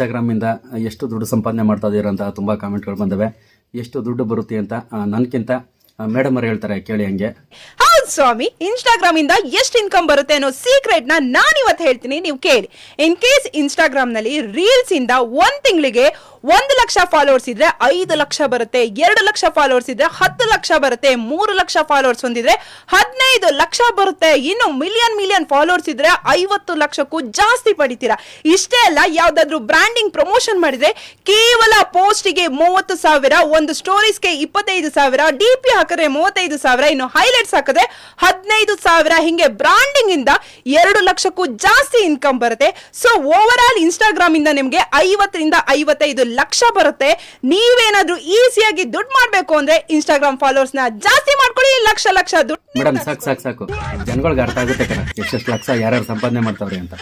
ಇನ್ಸ್ಟಾಗ್ರಾಮಿಂದ ಎಷ್ಟು ದುಡ್ಡು ಸಂಪಾದನೆ ಮಾಡ್ತಾ ಇದ್ದೀರಂತ ತುಂಬ ಕಾಮೆಂಟ್ಗಳು ಬಂದವೆ. ಎಷ್ಟು ದುಡ್ಡು ಬರುತ್ತೆ ಅಂತ ನನಗಿಂತ ಮೇಡಮ್ ಅವ್ರು ಹೇಳ್ತಾರೆ, ಕೇಳಿ ಹಂಗೆ. ಸ್ವಾಮಿ ಇನ್ಸ್ಟಾಗ್ರಾಮ್ ಇಂದ ಎಷ್ಟು ಇನ್ಕಮ್ ಬರುತ್ತೆ ಅನ್ನೋ ಸೀಕ್ರೆಟ್ನ ನಾನು ಇವತ್ತು ಹೇಳ್ತೀನಿ, ನೀವು ಕೇಳಿ. ಇನ್ ಕೇಸ್ ಇನ್ಸ್ಟಾಗ್ರಾಮ್ನಲ್ಲಿ ರೀಲ್ಸ್ ಇಂದ ಒಂದ್ ತಿಂಗಳಿಗೆ ಒಂದು ಲಕ್ಷ ಫಾಲೋವರ್ಸ್ ಇದ್ರೆ ಐದು ಲಕ್ಷ ಬರುತ್ತೆ, ಎರಡು ಲಕ್ಷ ಫಾಲೋವರ್ಸ್ ಇದ್ರೆ ಹತ್ತು ಲಕ್ಷ ಬರುತ್ತೆ, ಮೂರು ಲಕ್ಷ ಫಾಲೋವರ್ಸ್ ಹೊಂದಿದ್ರೆ ಹದಿನೈದು ಲಕ್ಷ ಬರುತ್ತೆ. ಇನ್ನು ಮಿಲಿಯನ್ ಮಿಲಿಯನ್ ಫಾಲೋವರ್ಸ್ ಇದ್ರೆ ಐವತ್ತು ಲಕ್ಷಕ್ಕೂ ಜಾಸ್ತಿ ಪಡಿತೀರಾ. ಇಷ್ಟೇ ಅಲ್ಲ, ಯಾವ್ದಾದ್ರು ಬ್ರ್ಯಾಂಡಿಂಗ್ ಪ್ರಮೋಷನ್ ಮಾಡಿದ್ರೆ ಕೇವಲ ಪೋಸ್ಟಿಗೆ ಮೂವತ್ತು ಸಾವಿರ, ಒಂದು ಸ್ಟೋರೀಸ್ಗೆ ಇಪ್ಪತ್ತೈದು ಸಾವಿರ ಡಿ ಪಿ ಹಾಕಿದ್ರೆ ಮೂವತ್ತೈದು ಸಾವಿರ, ಇನ್ನು ಹೈಲೈಟ್ಸ್ ಹಾಕಿದ್ರೆ ಹದಿನೈದು ಸಾವಿರ ಹಿಂಗೆ ಬ್ರಾಂಡಿಂಗ್ ಇಂದ ಎರಡು ಲಕ್ಷಕ್ಕೂ ಜಾಸ್ತಿ ಇನ್ಕಮ್ ಬರುತ್ತೆ. ಸೊ ಓವರ್ ಆಲ್ ಇನ್ಸ್ಟಾಗ್ರಾಮ್ ಇಂದ ನಿಮ್ಗೆ ಐವತ್ತರಿಂದ ಐವತ್ತೈದು ಲಕ್ಷ ಬರುತ್ತೆ. ನೀವೇನಾದ್ರೂ ಈಸಿಯಾಗಿ ದುಡ್ಡು ಮಾಡಬೇಕು ಅಂದ್ರೆ ಇನ್ಸ್ಟಾಗ್ರಾಮ್ ಫಾಲೋವರ್ಸ್ನ ಜಾಸ್ತಿ ಮಾಡ್ಕೊಳ್ಳಿ. ಲಕ್ಷ ಲಕ್ಷ ದುಡ್ಡು ಮೇಡಮ್ ಸಾಕು ಸಾಕು ಸಾಕು. ಜನಗಳಿಗೆ ಅರ್ಥ ಆಗುತ್ತೆ ಕಣ. ಎಷ್ಟೆಷ್ಟು ಲಕ್ಷ ಯಾರ್ಯಾರು ಸಂಪಾದನೆ ಮಾಡ್ತಾವ್ರಿ ಅಂತ.